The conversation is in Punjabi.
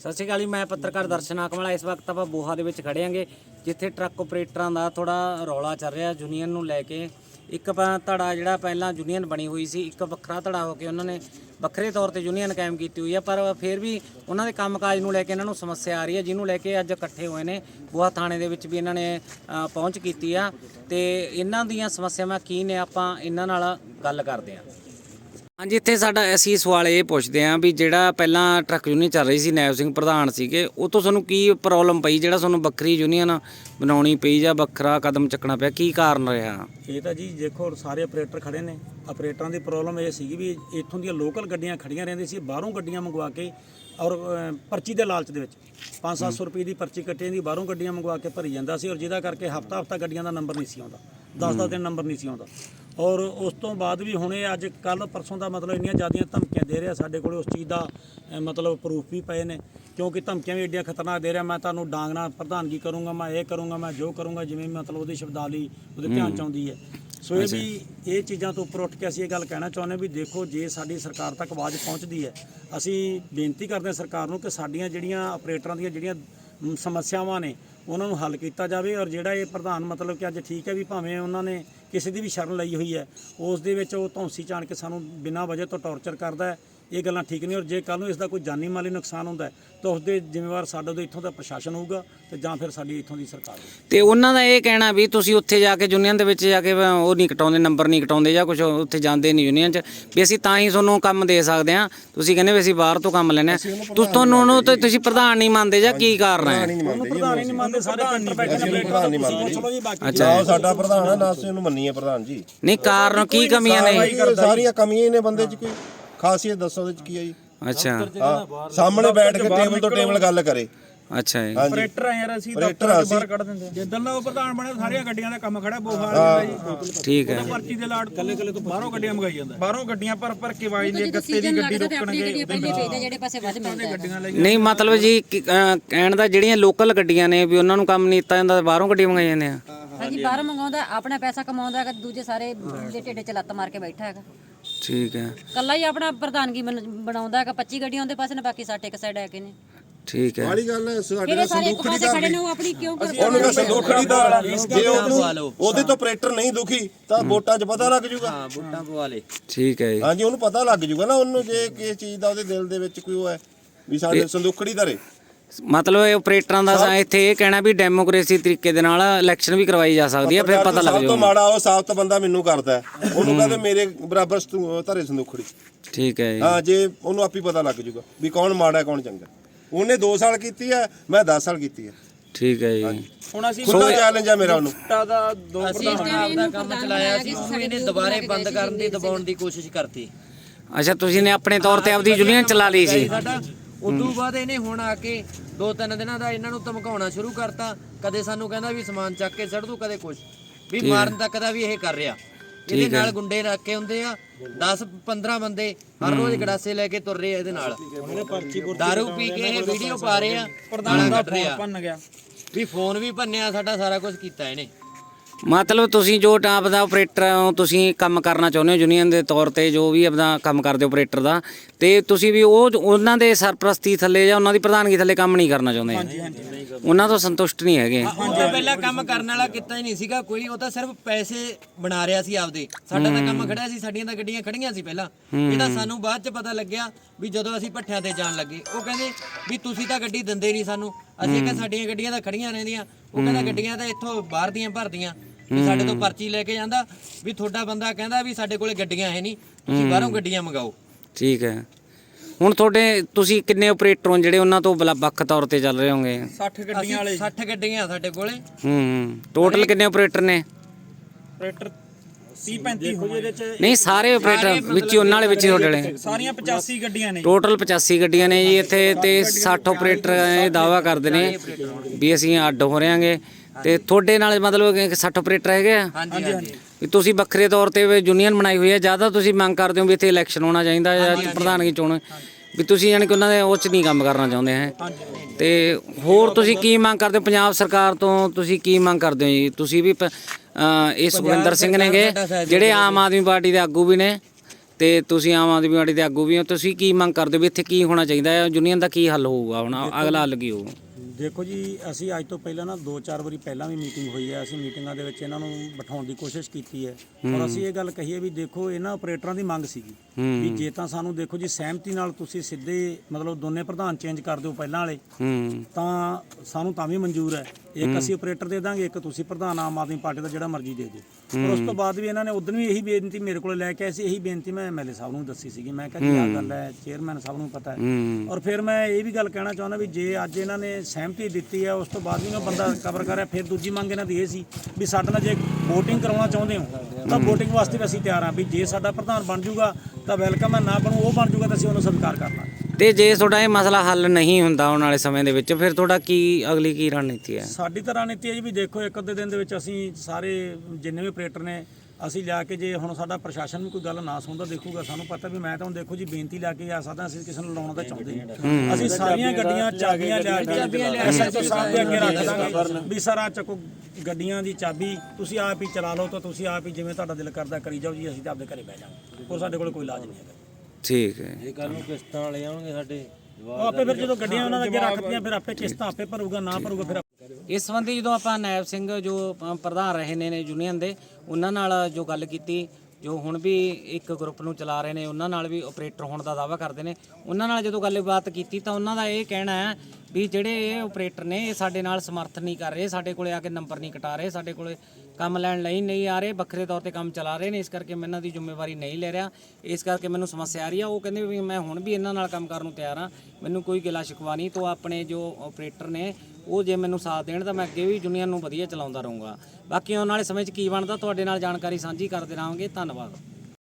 ਸਤਿ ਸ਼੍ਰੀ ਅਕਾਲ ਜੀ, ਮੈਂ ਪੱਤਰਕਾਰ ਦਰਸ਼ਨ ਆਕਮਲਾ ਇਸ ਵਕਤ ਆਪਾਂ ਬੋਹਾ ਦੇ ਵਿੱਚ ਖੜੇ ਆਂਗੇ ਜਿੱਥੇ ਟਰੱਕ ਆਪਰੇਟਰਾਂ ਦਾ ਥੋੜਾ ਰੌਲਾ ਚੱਲ ਰਿਹਾ। ਯੂਨੀਅਨ ਨੂੰ ਲੈ ਕੇ ਇੱਕ ਆਪਾਂ ਧੜਾ ਜਿਹੜਾ ਪਹਿਲਾਂ ਯੂਨੀਅਨ ਬਣੀ ਹੋਈ ਸੀ, ਇੱਕ ਵੱਖਰਾ ਧੜਾ ਹੋ ਕੇ ਉਹਨਾਂ ਨੇ ਵੱਖਰੇ ਤੌਰ ਤੇ ਯੂਨੀਅਨ ਕਾਇਮ ਕੀਤੀ ਹੋਈ ਹੈ ਪਰ ਫਿਰ ਵੀ ਉਹਨਾਂ ਦੇ ਕੰਮਕਾਜ ਨੂੰ ਲੈ ਕੇ ਇਹਨਾਂ ਨੂੰ ਸਮੱਸਿਆ ਆ ਰਹੀ ਹੈ ਜਿਹਨੂੰ ਲੈ ਕੇ ਅੱਜ ਇਕੱਠੇ ਹੋਏ ਨੇ। ਬੋਹਾ ਥਾਣੇ ਦੇ ਵਿੱਚ ਵੀ ਇਹਨਾਂ ਨੇ ਪਹੁੰਚ ਕੀਤੀ ਆ। ਤੇ ਇਹਨਾਂ ਦੀਆਂ ਸਮੱਸਿਆਵਾਂ ਕੀ ਨੇ, ਆਪਾਂ ਇਹਨਾਂ ਨਾਲ ਗੱਲ ਕਰਦੇ ਹਾਂ ਹਾਂਜੀ ਇੱਥੇ ਸਾਡਾ ਅਸੀਂ ਸਵਾਲ ਇਹ ਪੁੱਛਦੇ ਆਂ ਵੀ ਜਿਹੜਾ ਪਹਿਲਾਂ ਟਰੱਕ ਯੂਨੀਅਨ ਚੱਲ ਰਹੀ ਸੀ ਨੈਬ ਸਿੰਘ ਪ੍ਰਧਾਨ ਸੀਗੇ ਉਹ ਤੋਂ ਤੁਹਾਨੂੰ ਕੀ ਪ੍ਰੋਬਲਮ ਪਈ ਜਿਹੜਾ ਤੁਹਾਨੂੰ ਵੱਖਰੀ ਯੂਨੀਅਨ ਬਣਾਉਣੀ ਪਈ ਜਾਂ ਵੱਖਰਾ ਕਦਮ ਚੱਕਣਾ ਪਿਆ? ਕੀ ਕਾਰਨ ਰਿਹਾ? ਇਹ ਤਾਂ ਜੀ ਦੇਖੋ ਸਾਰੇ ਆਪਰੇਟਰ ਖੜੇ ਨੇ। ਆਪਰੇਟਰਾਂ ਦੀ ਪ੍ਰੋਬਲਮ ਇਹ ਸੀਗੀ ਵੀ ਇੱਥੋਂ ਦੀਆਂ ਲੋਕਲ ਗੱਡੀਆਂ ਖੜੀਆਂ ਰਹਿੰਦੀਆਂ ਸੀ ਬਾਹਰੋਂ ਗੱਡੀਆਂ ਮੰਗਵਾ ਕੇ ਔਰ ਪਰਚੀ ਦੇ ਲਾਲਚ ਦੇ ਵਿੱਚ। 5-700 ਰੁਪਏ ਦੀ ਪਰਚੀ ਕੱਟੇ ਦੀ ਬਾਹਰੋਂ ਗੱਡੀਆਂ ਮੰਗਵਾ ਕੇ ਭਰੀ ਜਾਂਦਾ ਸੀ ਔਰ ਜਿਹਦਾ ਕਰਕੇ ਹਫਤਾ ਹਫਤਾ ਗੱਡੀਆਂ ਦਾ ਨੰਬਰ ਨਹੀਂ ਸੀ ਆਉਂਦਾ। 10-10 ਦਿਨ ਨੰਬਰ ਨਹੀਂ ਸੀ ਆਉਂਦਾ। ਔਰ ਉਸ ਤੋਂ ਬਾਅਦ ਵੀ ਹੁਣੇ ਅੱਜ ਕੱਲ ਪਰਸੋਂ ਦਾ ਮਤਲਬ ਇੰਨੀਆਂ ਜ਼ਿਆਦੀਆਂ ਧਮਕੀਆਂ ਦੇ ਰਿਹਾ ਸਾਡੇ ਕੋਲੇ ਉਸ ਚੀਜ਼ ਦਾ ਮਤਲਬ ਪ੍ਰੂਫ ਵੀ ਪਏ ਨੇ। ਕਿਉਂਕਿ ਧਮਕੀਆਂ ਵੀ ਏਡੀਆਂ ਖਤਰਨਾਕ ਦੇ ਰਿਹਾ। ਮੈਂ ਤੁਹਾਨੂੰ ਡਾਂਗ ਨਾਲ ਪ੍ਰਧਾਨਗੀ ਕਰੂੰਗਾ ਮੈਂ ਇਹ ਕਰੂੰਗਾ ਮੈਂ ਜੋ ਕਰੂੰਗਾ ਜਿਵੇਂ ਮਤਲਬ ਉਹਦੀ ਸ਼ਬਦਾਵਲੀ ਉਹਦੇ ਧਿਆਨ ਚ ਆਉਂਦੀ ਹੈ। ਸੋ ਇਹ ਵੀ ਇਹ ਚੀਜ਼ਾਂ ਤੋਂ ਉੱਪਰ ਉੱਠ ਕੇ ਅਸੀਂ ਇਹ ਗੱਲ ਕਹਿਣਾ ਚਾਹੁੰਦੇ ਵੀ ਦੇਖੋ ਜੇ ਸਾਡੀ ਸਰਕਾਰ ਤੱਕ ਆਵਾਜ਼ ਪਹੁੰਚਦੀ ਹੈ ਅਸੀਂ ਬੇਨਤੀ ਕਰਦੇ ਹਾਂ ਸਰਕਾਰ ਨੂੰ ਕਿ ਸਾਡੀਆਂ ਜਿਹੜੀਆਂ ਆਪਰੇਟਰਾਂ ਦੀਆਂ ਜਿਹੜੀਆਂ ਸਮੱਸਿਆਵਾਂ ਨੇ ਉਹਨਾਂ ਨੂੰ ਹੱਲ ਕੀਤਾ ਜਾਵੇ। ਔਰ ਜਿਹੜਾ ਇਹ ਪ੍ਰਧਾਨ ਮਤਲਬ ਕਿ ਅੱਜ ਠੀਕ ਹੈ ਵੀ ਭਾਵੇਂ ਉਹਨਾਂ ਨੇ ਕਿਸੇ ਦੀ ਵੀ ਸ਼ਰਨ ਲਈ ਹੋਈ ਹੈ। ਉਸ ਦੇ ਵਿੱਚ ਉਹ ਧੌਂਸੀ ਚਾਣ ਕੇ ਸਾਨੂੰ ਬਿਨਾਂ ਵਜ੍ਹਾ ਤੋਂ ਟੌਰਚਰ ਕਰਦਾ ਹੈ। ਇਹ ਗੱਲਾਂ ਠੀਕ ਨਹੀਂ ਔਰ ਜੇ ਕੱਲ ਨੂੰ ਇਸ ਦਾ ਕੋਈ ਜਾਨੀ ਮਾਲੀ ਨੁਕਸਾਨ ਹੁੰਦਾ ਹੈ ਤਾਂ ਉਸ ਦੇ ਜ਼ਿੰਮੇਵਾਰ ਸਾਡਾ ਤੋਂ ਇੱਥੋਂ ਦਾ ਪ੍ਰਸ਼ਾਸਨ ਹੋਊਗਾ ਤੇ ਜਾਂ ਫਿਰ ਸਾਡੀ ਇੱਥੋਂ ਦੀ ਸਰਕਾਰ ਹੋਊਗੀ। ਤੇ ਉਹਨਾਂ ਦਾ ਇਹ ਕਹਿਣਾ ਵੀ ਤੁਸੀਂ ਉੱਥੇ ਜਾ ਕੇ ਯੂਨੀਅਨ ਦੇ ਵਿੱਚ ਜਾ ਕੇ ਉਹ ਨਹੀਂ ਕਟਾਉਂਦੇ ਨੰਬਰ ਨਹੀਂ ਕਟਾਉਂਦੇ ਜਾਂ ਕੁਝ ਉੱਥੇ ਜਾਂਦੇ ਨਹੀਂ ਯੂਨੀਅਨ 'ਚ ਵੀ ਅਸੀਂ ਤਾਂ ਹੀ ਤੁਹਾਨੂੰ ਕੰਮ ਦੇ ਸਕਦੇ ਹਾਂ। ਤੁਸੀਂ ਕਹਿੰਦੇ ਵੀ ਅਸੀਂ ਬਾਹਰ ਤੋਂ ਕੰਮ ਲੈਣੇ ਤੁਸੀਂ ਤੁਹਾਨੂੰ ਉਹਨੂੰ ਤੇ ਤੁਸੀਂ ਪ੍ਰਧਾਨ ਨਹੀਂ ਮੰਨਦੇ ਜਾਂ ਕੀ ਕਾਰਨ ਹੈ? ਪ੍ਰਧਾਨ ਹੀ ਨਹੀਂ ਮੰਨਦੇ ਸਾਰੇ ਪਿੰਡ ਬੈਠੇ ਨੇ ਪ੍ਰਧਾਨ ਨਹੀਂ ਮੰਨਦੇ ਚਲੋ ਜੀ ਬਾਕੀ। ਸਾਡਾ ਪ੍ਰਧਾਨ ਹੈ ਨਾ ਅਸੀਂ ਉਹਨੂੰ ਮੰਨੀਏ ਪ੍ਰਧਾਨ ਜੀ। ਨਹੀਂ ਕਾਰਨ ਕੀ ਕਮੀਆਂ ਨੇ? ਸਾਰੀ- ਸਾਰੀਆਂ ਕਮੀਆਂ ਹੀ ਨੇ ਬੰਦੇ 'ਚ ਕੋਈ। ਖਾਸੀਅਤ ਦੱਸੋ ਉਹਦੇ 'ਚ ਕੀ ਹੈ ਜੀ? ਅੱਛਾ। ਹਾਂ ਸਾਹਮਣੇ ਬੈਠ ਕੇ ਟੇਬਲ ਤੋਂ ਟੇਬਲ ਗੱਲ ਕਰੇ। ਅੱਛਾ ਜੀ। ਆਪਰੇਟਰ ਆ ਯਾਰ ਅਸੀਂ ਆਪਰੇਟਰ ਅਸੀਂ ਕੱਢ ਦਿੰਦੇ ਜਿੱਦਣ ਦਾ ਉਹ ਪ੍ਰਧਾਨ ਬਣਿਆ ਸਾਰੀਆਂ ਗੱਡੀਆਂ ਦਾ ਕੰਮ ਖੜਾ ਬੋਹਾ ਵਾਲਾ ਜੀ ਠੀਕ ਹੈ। ਪਰਚੀ ਦੇ ਲਾੜ ਕੱਲੇ ਕੱਲੇ ਤੋਂ ਬਾਹਰੋਂ ਗੱਡੀਆਂ ਮੰਗਾਈ ਜਾਂਦਾ। ਬਾਹਰੋਂ ਗੱਡੀਆਂ ਭਰ ਭਰ ਕੇ ਵਾਜ ਦੀ ਗੱਤੇ ਦੀ ਗੱਡੀ ਤੇ ਰੋਕਣਗੇ ਜਿਹੜੇ ਪਾਸੇ ਵੱਧ ਮਿਲਦਾ ਹੈ। ਨਹੀਂ ਮਤਲਬ ਜੀ ਕਹਿਣ ਦਾ ਜਿਹੜੀਆਂ ਲੋਕਲ ਗੱਡੀਆਂ ਨੇ ਵੀ ਉਹਨਾਂ ਨੂੰ ਕੰਮ ਨਹੀਂ ਦਿੱਤਾ ਜਾਂਦਾ ਬਾਹਰੋਂ ਗੱਡੀਆਂ ਮੰਗਾਈ ਜਾਂਦੇ ਆ ਹਾਂਜੀ ਬਾਹਰੋਂ ਮੰਗਾਉਂਦਾ ਆਪਣਾ ਪੈਸਾ ਕਮਾਉਂਦਾ ਹੈਗਾ ਦੂਜੇ ਸਾਰੇ ਦੇ ਢਿੱਡੇ 'ਚ ਲੱਤ ਮਾਰ ਕੇ ਬੈਠਾ ਹੈਗਾ। ਠੀਕ ਹੈ। ਕੱਲਾ ਹੀ ਆਪਣਾ ਪ੍ਰਧਾਨਗੀ ਬਣ- ਬਣਾਉਂਦਾ ਹੈਗਾ 25 ਗੱਡੀਆਂ ਉਹਦੇ ਪਾਸੇ ਨੇ ਬਾਕੀ 60 ਇੱਕ ਸਾਈਡ ਹੈਗੇ ਨੇ। ਠੀਕ ਹੈ। ਵਾਲੀ ਗੱਲ ਹੈ ਸਾਡੇ ਕਿਹੜੇ ਸਾਰੇ ਇੱਕ ਪਾਸੇ ਖੜੇ ਨੇ ਉਹ ਆਪਣੀ ਕਿਉਂ ਕਰਦੇ ਉਹਨੂੰ ਕਹ ਸੰਦੋਖੜੀ ਦਾ ਜੇ ਉਹਨੂੰ ਉਹਦੇ ਤੋਂ ਆਪਰੇਟਰ ਨਹੀਂ ਦੁਖੀ ਤਾਂ ਵੋਟਾਂ 'ਚ ਪਤਾ ਲੱਗ ਜੂਗਾ। ਹਾਂ ਵੋਟਾਂ ਪਵਾ ਲੇ ਠੀਕ ਹੈ ਜੀ। ਹਾਂਜੀ ਉਹਨੂੰ ਪਤਾ ਲੱਗ ਜੂਗਾ ਨਾ ਉਹਨੂੰ ਜੇ ਕਿਸੇ ਚੀਜ਼ ਦਾ ਉਹਦੇ ਦਿਲ ਦੇ ਵਿੱਚ ਕੋਈ ਉਹ ਹੈ ਵੀ ਸਾਡੇ ਸੰਦੋਖੜੀ ਧਰੇ। ਮਤਲਬ ਇਹ ਆਪਰੇਟਰਾਂ ਦਾ ਸਾ- ਇੱਥੇ ਇਹ ਕਹਿਣਾ ਵੀ ਡੈਮੋਕ੍ਰੇਸੀ ਤਰੀਕੇ ਦੇ ਨਾਲ ਇਲੈਕਸ਼ਨ ਵੀ ਕਰਵਾਈ ਜਾ ਸਕਦੀ ਹੈ ਫਿਰ ਪਤਾ ਲੱਗ ਸਭ ਤੋਂ ਜਾਊਗਾ। ਮਾੜਾ ਉਹ ਸਾਫਤ ਬੰਦਾ ਮੈਨੂੰ ਕਰਦਾ ਹੈ। ਉਹਨੂੰ ਕਹਿੰਦੇ ਮੇਰੇ ਬਰਾਬਰ ਧਰੇ ਸੰਦੋਖੜੀ। ਠੀਕ ਹੈ ਜੀ। ਹਾਂ ਜੇ ਉਹਨੂੰ ਆਪੀ ਪਤਾ ਲੱਗ ਜੂਗਾ ਵੀ ਕੌਣ ਮਾੜਾ ਹੈ, ਕੌਣ ਚੰਗਾ ਉਹਨੇ 2 ਸਾਲ ਕੀਤੀ ਹੈ ਮੈਂ 10 ਸਾਲ ਕੀਤੀ ਹੈ। ਠੀਕ ਹੈ ਜੀ। ਹੁਣ ਅਸੀਂ ਖੁੱਲਾ ਚੈਲੰਜ ਹੈ ਮੇਰਾ ਉਹਨੂੰ। ਟਾ ਦਾ ਦੋ ਆਪਦਾ ਕੰਮ ਚਲਾਇਆ ਸੀ ਉਹ ਇਹਨੇ ਦੁਬਾਰੇ ਬੰਦ ਕਰਨ ਦੀ ਦਬਾਉਣ ਦੀ ਅੱਛਾ ਤੁਸੀਂ ਨੇ ਆਪਣੇ ਤੌਰ ਤੇ ਆਪਦੀ ਯੂਨੀਅਨ ਚਲਾ ਲਈ ਸੀ। ਸਾਡਾ। ਉਦੋਂ ਬਾਅਦ ਇਹਨੇ ਹੁਣ ਆ ਕੇ ਦੋ ਤਿੰਨ ਦਿਨਾਂ ਦਾ ਇਹਨਾਂ ਨੂੰ ਧਮਕਾਉਣਾ ਸ਼ੁਰੂ ਕਰਤਾ। ਕਦੇ ਸਾਨੂੰ ਕਹਿੰਦਾ ਵੀ ਸਮਾਨ ਚੱਕ ਕੇ ਸੜ ਦੂ ਕਦੇ ਕੁਛ। ਵੀ ਮਾਰਨ ਤੱਕ ਦਾ ਵੀ ਇਹ ਕਰ ਰਿਹਾ। ਇਹਦੇ ਨਾਲ ਗੁੰਡੇ ਰੱਖ ਕੇ ਹੁੰਦੇ ਆ। 10 15 ਬੰਦੇ ਹਰ ਰੋਜ਼ ਗੜਾਸੇ ਲੈ ਕੇ ਤੁਰ ਰਹੇ ਆ ਇਹਦੇ ਨਾਲ। ਦਾਰੂ ਪੀ ਕੇ ਇਹ ਵੀਡੀਓ ਪਾ ਰਹੇ ਆ ਪ੍ਰਧਾਨ ਰਹੇ। ਆ ਭੰਨ ਗਿਆ। ਵੀ ਫੋਨ ਵੀ ਭੰਨਿਆ ਸਾਡਾ ਸਾਰਾ ਕੁਝ ਕੀਤਾ ਇਹਨੇ। ਮਤਲਬ ਤੁਸੀਂ ਜੋ ਟਾਪ ਦਾ ਆਪਰੇਟਰ ਹੋ ਤੁਸੀਂ ਕੰਮ ਕਰਨਾ ਚਾਹੁੰਦੇ ਹੋ ਯੂਨੀਅਨ ਦੇ ਤੌਰ ਤੇ ਜੋ ਵੀ ਆਪਦਾ ਕੰਮ ਕਰਦੇ ਹੋ ਆਪਰੇਟਰ ਦਾ ਤੇ ਤੁਸੀਂ ਵੀ ਉਹ ਉਹਨਾਂ ਦੇ ਸਰਪ੍ਰਸਤੀ ਥੱਲੇ ਜਾਂ ਉਹਨਾਂ ਦੀ ਪ੍ਰਧਾਨਗੀ ਥੱਲੇ ਕੰਮ ਨਹੀਂ ਕਰਨਾ ਚਾਹੁੰਦੇ? ਉਹਨਾਂ ਤੋਂ ਸੰਤੁਸ਼ਟ ਨਹੀਂ ਹੈਗੇ। ਉਹ ਪਹਿਲਾਂ ਕੰਮ ਕਰਨ ਵਾਲਾ ਕਿਤਾ ਹੀ ਨਹੀਂ ਸੀਗਾ ਕੋਈ ਉਹ ਤਾਂ ਸਿਰਫ ਪੈਸੇ ਬਣਾ ਰਿਹਾ ਸੀ ਆਪਦੇ। ਸਾਡਾ ਤਾਂ ਕੰਮ ਖੜਿਆ ਸੀ ਸਾਡੀਆਂ ਤਾਂ ਗੱਡੀਆਂ ਖੜੀਆਂ ਸੀ ਪਹਿਲਾਂ। ਇਹ ਤਾਂ ਸਾਨੂੰ ਬਾਅਦ ਚ ਪਤਾ ਲੱਗਿਆ ਵੀ ਜਦੋਂ ਅਸੀਂ ਭੱਠਿਆਂ ਤੇ ਜਾਣ ਲੱਗੇ ਉਹ ਕਹਿੰਦੇ ਵੀ ਤੁਸੀਂ ਤਾਂ ਗੱਡੀ ਦਿੰਦੇ ਨਹੀਂ ਸਾਨੂੰ ਅਸੀਂ ਕਿਹਾ ਸਾਡੀਆਂ ਗੱਡੀਆਂ ਤਾਂ ਖੜੀਆਂ ਰਹਿੰਦੀਆਂ ਉਹ ਕਹਿੰਦਾ ਗੱਡੀਆਂ ਤਾਂ ਇੱਥੋਂ ਬਾਹਰ ਦੀਆਂ ਭਰਦੀਆਂ। ਵੀ ਸਾਡੇ ਤੋਂ ਪਰਚੀ ਲੈ ਕੇ ਜਾਂਦਾ ਵੀ ਤੁਹਾਡਾ ਬੰਦਾ ਕਹਿੰਦਾ ਵੀ ਸਾਡੇ ਕੋਲੇ ਗੱਡੀਆਂ ਹੈ ਨਹੀਂ ਤੁਸੀਂ ਬਾਹਰੋਂ ਗੱਡੀਆਂ ਮੰਗਾਓ। ਠੀਕ ਹੈ। ਹੁਣ ਤੁਹਾਡੇ ਤੁਸੀਂ ਕਿੰਨੇ ਆਪਰੇਟਰ ਹੋ ਜਿਹੜੇ ਉਹਨਾਂ ਤੋਂ ਬਲਾ- ਵੱਖ ਤੌਰ ਤੇ ਚੱਲ ਰਹੇ ਹੋਗੇ 60 ਗੱਡੀਆਂ ਵਾਲੇ 60 ਗੱਡੀਆਂ ਸਾਡੇ ਕੋਲੇ। ਹੂੰ ਟੋਟਲ ਕਿੰਨੇ ਆਪਰੇਟਰ ਨੇ? ਆਪਰੇਟਰ 30 35 ਹੋ ਇਹਦੇ ਚ ਨਹੀਂ ਸਾਰੇ ਆਪਰੇਟਰ ਵਿੱਚ ਹੀ ਉਹਨਾਂ ਵਾਲੇ ਵਿੱਚ ਹੀ ਤੁਹਾਡੇ ਵਾਲੇ। ਸਾਰੀਆਂ 85 ਗੱਡੀਆਂ ਨੇ। ਟੋਟਲ 85 ਗੱਡੀਆਂ ਨੇ ਜੀ ਇੱਥੇ ਤੇ 60 ਆਪਰੇਟਰ ਇਹ ਦਾਵਾ ਕਰਦੇ ਨੇ ਵੀ ਅਸੀਂ ਅੱਡ ਹੋ ਰਹੇਾਂਗੇ। ਤੇ ਤੁਹਾਡੇ ਨਾਲ ਮਤਲਬ ਕਿ 60 ਆਪਰੇਟਰ ਹੈਗੇ ਆ? ਹਾਂਜੀ ਹਾਂਜੀ ਵੀ ਤੁਸੀਂ ਵੱਖਰੇ ਤੌਰ ਤੇ ਯੂਨੀਅਨ ਬਣਾਈ ਹੋਈ ਹੈ ਜ਼ਿਆਦਾ ਤੁਸੀਂ ਮੰਗ ਕਰਦੇ ਹੋ ਵੀ ਇੱਥੇ ਇਲੈਕਸ਼ਨ ਹੋਣਾ ਚਾਹੀਦਾ ਜਾਂ ਪ੍ਰਧਾਨਗੀ ਚੋਣ। ਵੀ ਤੁਸੀਂ ਯਾਨੀ ਕਿ ਉਹਨਾਂ ਦੇ ਉਹ ਚ ਨਹੀਂ ਕੰਮ ਕਰਨਾ ਚਾਹੁੰਦੇ ਹੈ। ਤੇ ਹੋਰ ਤੁਸੀਂ ਕੀ ਮੰਗ ਕਰਦੇ ਹੋ? ਪੰਜਾਬ ਸਰਕਾਰ ਤੋਂ ਤੁਸੀਂ ਕੀ ਮੰਗ ਕਰਦੇ ਹੋ ਜੀ? ਤੁਸੀਂ ਵੀ ਪ- ਇਹ ਸੁਖਵਿੰਦਰ ਸਿੰਘ ਨੇਗੇ ਜਿਹੜੇ ਆਮ ਆਦਮੀ ਪਾਰਟੀ ਦੇ ਆਗੂ ਵੀ ਨੇ ਤੇ ਤੁਸੀਂ ਆਮ ਆਦਮੀ ਪਾਰਟੀ ਦੇ ਆਗੂ ਵੀ ਹੋ ਤੁਸੀਂ ਕੀ ਮੰਗ ਕਰਦੇ ਹੋ ਵੀ ਇੱਥੇ ਕੀ ਹੋਣਾ ਚਾਹੀਦਾ ਹੈ? ਯੂਨੀਅਨ ਦਾ ਕੀ ਹੱਲ ਹੋਊਗਾ ਹੁਣ? ਅਗਲਾ ਹੱਲ ਕੀ ਹੋਊਗਾ? ਦੇਖੋ ਜੀ ਅਸੀਂ ਅੱਜ ਤੋਂ ਪਹਿਲਾਂ ਨਾ 2-4 ਵਾਰੀ ਪਹਿਲਾਂ ਵੀ ਮੀਟਿੰਗ ਹੋਈ ਹੈ। ਅਸੀਂ ਮੀਟਿੰਗਾਂ ਦੇ ਵਿੱਚ ਇਹਨਾਂ ਨੂੰ ਬਿਠਾਉਣ ਦੀ ਕੋਸ਼ਿਸ਼ ਕੀਤੀ ਹੈ। ਔਰ ਅਸੀਂ ਇਹ ਗੱਲ ਕਹੀ ਹੈ ਵੀ ਦੇਖੋ ਇਹਨਾਂ ਆਪਰੇਟਰਾਂ ਦੀ ਮੰਗ ਸੀਗੀ। ਵੀ ਜੇ ਤਾਂ ਸਾਨੂੰ ਦੇਖੋ ਜੀ ਸਹਿਮਤੀ ਨਾਲ ਤੁਸੀਂ ਸਿੱਧੇ ਮਤਲਬ ਦੋਨੇ ਪ੍ਰਧਾਨ ਚੇਂਜ ਕਰ ਦਿਓ ਪਹਿਲਾਂ ਵਾਲੇ ਹੂੰ। ਤਾਂ ਸਾਨੂੰ ਤਾਂ ਵੀ ਮਨਜ਼ੂਰ ਹੈ। ਇੱਕ ਅਸੀਂ ਆਪਰੇਟਰ ਦੇ ਦਾਂਗੇ ਇੱਕ ਤੁਸੀਂ ਪ੍ਰਧਾਨ ਆਮ ਆਦਮੀ ਪਾਰਟੀ ਦਾ ਜਿਹੜਾ ਮਰਜ਼ੀ ਦੇ ਦਿਓ। ਪਰ ਉਸ ਤੋਂ ਬਾਅਦ ਵੀ ਇਹਨਾਂ ਨੇ ਉਦੋਂ ਵੀ ਇਹੀ ਬੇਨਤੀ ਮੇਰੇ ਕੋਲ ਲੈ ਕੇ ਆਏ ਸੀ ਇਹੀ ਬੇਨਤੀ ਮੈਂ ਐਮਐਲਏ ਸਾਹਿਬ ਨੂੰ ਦੱਸੀ ਸੀਗੀ। ਮੈਂ ਕਿਹਾ ਜੀ ਆਹ ਗੱਲ ਹੈ ਚੇਅਰਮੈਨ ਸਾਹਿਬ ਨੂੰ ਪਤਾ ਹੈ। ਔਰ ਫਿਰ ਮੈਂ ਇਹ ਵੀ ਗੱਲ ਕਹਿਣਾ ਚਾਹੁੰਦਾ ਵੀ ਜੇ ਅੱਜ ਇਹਨਾਂ ਨੇ ਸਹਿਮਤੀ ਦਿੱਤੀ ਹੈ ਉਸ ਤੋਂ ਬਾਅਦ ਵੀ ਉਹ ਬੰਦਾ ਕਵਰ ਕਰ ਰਿਹਾ। ਫਿਰ ਦੂਜੀ ਮੰਗ ਇਹਨਾਂ ਦੀ ਇਹ ਸੀ ਵੀ ਸਾਡੇ ਨਾਲ ਜੇ VOTING ਕਰਾਉਣਾ ਚਾਹੁੰਦੇ ਹੋ ਤਾਂ VOTING ਵਾਸਤੇ ਵੀ ਅਸੀਂ ਤਿਆਰ ਹਾਂ ਵੀ ਜੇ ਸਾਡਾ ਪ੍ਰਧਾਨ ਬਣ ਜਾਊਗਾ ਤਾਂ ਵੈਲਕਮ ਹੈ ਨਾ ਬਣੂ ਉਹ ਬਣ ਜਾਊਗਾ ਤਾਂ ਅਸੀਂ ਉਹਨੂੰ ਸਵੀਕਾਰ ਕਰਨਾ ਤੇ ਜੇ ਤੁਹਾਡਾ ਇਹ ਮਸਲਾ ਹੱਲ ਨਹੀਂ ਹੁੰਦਾ ਆਉਣ ਵਾਲੇ ਸਮੇਂ ਦੇ ਵਿੱਚ ਫਿਰ ਤੁਹਾਡਾ ਕੀ ਅਗਲੀ ਕੀ ਰਣਨੀਤੀ ਹੈ? ਸਾਡੀ ਤਾਂ ਰਣਨੀਤੀ ਹੈ ਜੀ ਵੀ ਦੇਖੋ ਇੱਕ ਅੱਧੇ ਦਿਨ ਦੇ ਵਿੱਚ ਅਸੀਂ ਸਾਰੇ ਜਿੰਨੇ ਵੀ ਆਪਰੇਟਰ ਨੇ ਅਸੀਂ ਲਿਆ ਕੇ ਜੇ ਹੁਣ ਸਾਡਾ ਪ੍ਰਸ਼ਾਸਨ ਵੀ ਕੋਈ ਗੱਲ ਨਾ ਸੁਣਦਾ ਦੇਖੂਗਾ ਸਾਨੂੰ ਪਤਾ ਵੀ ਮੈਂ ਤਾਂ ਹੁਣ ਦੇਖੋ ਜੀ ਬੇਨਤੀ ਲਿਆ ਕੇ ਆ ਸਕਦਾ ਅਸੀਂ ਕਿਸੇ ਨੂੰ ਲਾਉਣਾ ਤਾਂ ਚਾਹੁੰਦੇ ਨਹੀਂ। ਅਸੀਂ ਸਾਰੀਆਂ ਗੱਡੀਆਂ ਚਾਬੀਆਂ ਲਿਆ ਕੇ ਐਸਐਚਓ ਸਾਹਿਬ ਦੇ ਅੱਗੇ ਰੱਖ ਦਾਂਗੇ। ਵੀ ਸਾਰਾ ਚੱਕੋ ਗੱਡੀਆਂ ਦੀ ਚਾਬੀ ਤੁਸੀਂ ਆਪ ਹੀ ਚਲਾ ਲਓ ਤਾਂ ਤੁਸੀਂ ਆਪ ਹੀ ਜਿਵੇਂ ਤੁਹਾਡਾ ਦਿਲ ਕਰਦਾ ਕਰੀ ਜਾਓ ਜੀ ਅਸੀਂ ਤਾਂ ਆਪਦੇ ਘਰੇ ਬਹਿ ਜਾਵਾਂਗੇ। ਹੋਰ ਸਾਡੇ ਕੋਲ ਕੋਈ ਇਲਾਜ ਨਹੀਂ ਹੈਗਾ। ਠੀਕ ਹੈ। ਜੇ ਕੱਲ ਨੂੰ ਕਿਸ਼ਤਾਂ ਵਾਲੇ ਆਉਣਗੇ ਸਾਡੇ ਉਹ ਆਪੇ ਫਿਰ ਜਦੋਂ ਗੱਡੀਆਂ ਉਹਨਾਂ ਦੇ ਅੱਗੇ ਰੱਖਤੀਆਂ ਫਿਰ ਆਪੇ ਕਿਸ਼ਤਾਂ ਆਪੇ ਭਰੂਗਾ ਨਾ ਭਰੂਗਾ ਫਿਰ ਇਸ ਸੰਬੰਧੀ ਜਦੋਂ ਆਪਾਂ ਨਾਇਬ ਸਿੰਘ ਜੋ ਅ, ਪ੍ਰਧਾਨ ਰਹੇ ਨੇ ਨੇ ਯੂਨੀਅਨ ਦੇ ਉਹਨਾਂ ਨਾਲ ਜੋ ਗੱਲ ਕੀਤੀ ਜੋ ਹੁਣ ਵੀ ਇੱਕ ਗਰੁੱਪ ਨੂੰ ਚਲਾ ਰਹੇ ਨੇ ਉਹਨਾਂ ਨਾਲ ਵੀ ਆਪਰੇਟਰ ਹੋਣ ਦਾ ਦਾਅਵਾ ਕਰਦੇ ਨੇ ਉਹਨਾਂ ਨਾਲ ਜਦੋਂ ਗੱਲਬਾਤ ਕੀਤੀ ਤਾਂ ਉਹਨਾਂ ਦਾ ਇਹ ਕਹਿਣਾ ਹੈ ਵੀ ਜਿਹੜੇ ਇਹ ਆਪਰੇਟਰ ਨੇ ਇਹ ਸਾਡੇ ਨਾਲ ਸਮਰਥਨ ਨਹੀਂ ਕਰ ਰਹੇ ਸਾਡੇ ਕੋਲੇ ਆ ਕੇ ਨੰਬਰ ਨਹੀਂ ਕਟਾ ਰਹੇ ਸਾਡੇ ਕੋਲੇ ਕੰਮ ਲੈਣ ਲਈ ਨਹੀਂ ਆ ਰਹੇ ਵੱਖਰੇ ਤੌਰ ਤੇ ਕੰਮ ਚਲਾ ਰਹੇ ਨੇ ਇਸ ਕਰਕੇ ਮੈਂ ਇਹਨਾਂ ਦੀ ਜ਼ਿੰਮੇਵਾਰੀ ਨਹੀਂ ਲੈ ਰਿਹਾ ਇਸ ਕਰਕੇ ਮੈਨੂੰ ਸਮੱਸਿਆ ਆ ਰਹੀ ਆ ਉਹ ਕਹਿੰਦੇ ਵੀ ਮੈਂ ਹੁਣ ਵੀ ਇਹਨਾਂ ਨਾਲ ਕੰਮ ਕਰਨ ਨੂੰ ਤਿਆਰ ਹਾਂ ਮੈਨੂੰ ਕੋਈ ਗਿਲਾ ਸ਼ਿਕਵਾ ਨਹੀਂ ਤੋਂ ਆਪਣੇ ਜੋ ਆਪਰੇਟਰ ਨੇ ਉਹ ਜੇ ਮੈਨੂੰ ਸਾਥ ਦੇਣ ਤਾਂ ਮੈਂ ਅੱਗੇ ਵੀ ਯੂਨੀਅਨ ਨੂੰ ਵਧੀਆ ਚਲਾਉਂਦਾ ਰਹੂੰਗਾ। ਬਾਕੀ ਆਉਣ ਵਾਲੇ ਸਮੇਂ 'ਚ ਕੀ ਬਣਦਾ, ਤੁਹਾਡੇ ਨਾਲ ਜਾਣਕਾਰੀ ਸਾਂਝੀ ਕਰਦੇ ਰਹਾਂਗੇ। ਧੰਨਵਾਦ।